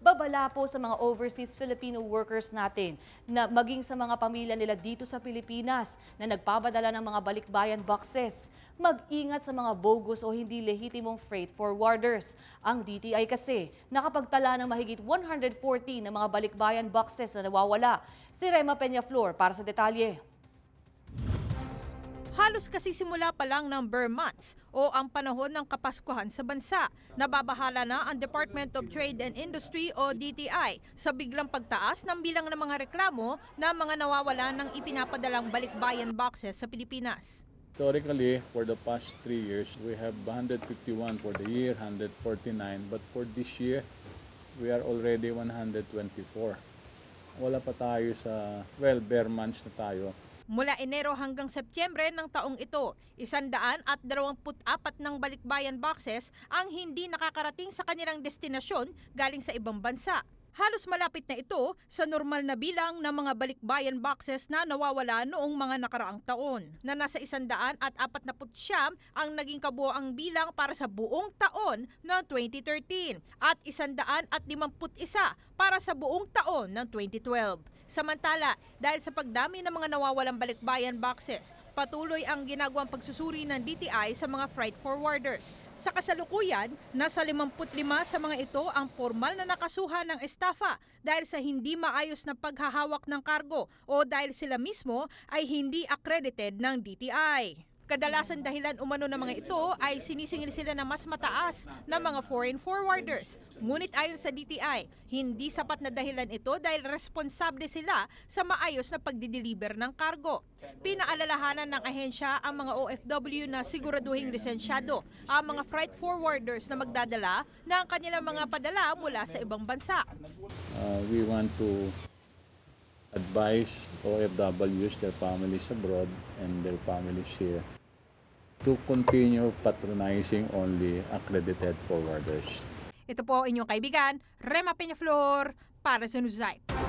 babala po sa mga overseas Filipino workers natin na maging sa mga pamilya nila dito sa Pilipinas na nagpapadala ng mga balikbayan boxes. Mag-ingat sa mga bogus o hindi lehitimong freight forwarders. Ang DTI kasi nakapagtala ng mahigit 140 ng mga balikbayan boxes na nawawala. Si Rema Peñaflor para sa detalye. Halos kasi simula pa lang ng Burr months o ang panahon ng Kapaskuhan sa bansa. Nababahala na ang Department of Trade and Industry o DTI sa biglang pagtaas ng bilang ng mga reklamo na mga nawawala ng ipinapadalang balikbayan boxes sa Pilipinas. Historically, for the past three years, we have 151 for the year, 149. But for this year, we are already 124. Wala pa tayo sa, well, bare months na tayo. Mula Enero hanggang Setyembre ng taong ito, isandaan at 24 ng balikbayan boxes ang hindi nakakarating sa kanilang destinasyon galing sa ibang bansa. Halos malapit na ito sa normal na bilang ng mga balikbayan boxes na nawawala noong mga nakaraang taon, na nasa isandaan at 49 ang naging kabuoang bilang para sa buong taon ng 2013 at isandaan at 51 para sa buong taon ng 2012. Samantala, dahil sa pagdami ng mga nawawalang balikbayan boxes, patuloy ang ginagawang pagsusuri ng DTI sa mga freight forwarders. Sa kasalukuyan, nasa 55 sa mga ito ang formal na nakasuhan ng estafa dahil sa hindi maayos na paghahawak ng kargo o dahil sila mismo ay hindi accredited ng DTI. Kadalasan dahilan umano ng mga ito ay sinisingil sila ng mas mataas na mga foreign forwarders. Ngunit ayon sa DTI, hindi sapat na dahilan ito dahil responsable sila sa maayos na pagdideliver ng kargo. Pinaalalahanan ng ahensya ang mga OFW na siguraduhing lisensyado ang mga freight forwarders na magdadala ng kanilang mga padala mula sa ibang bansa. Uh, we want to advise OFWs, their families abroad, and their families here to continue patronizing only accredited forwarders. Ito po inyong kaibigan, Rema Peñaflor para sa Newsite.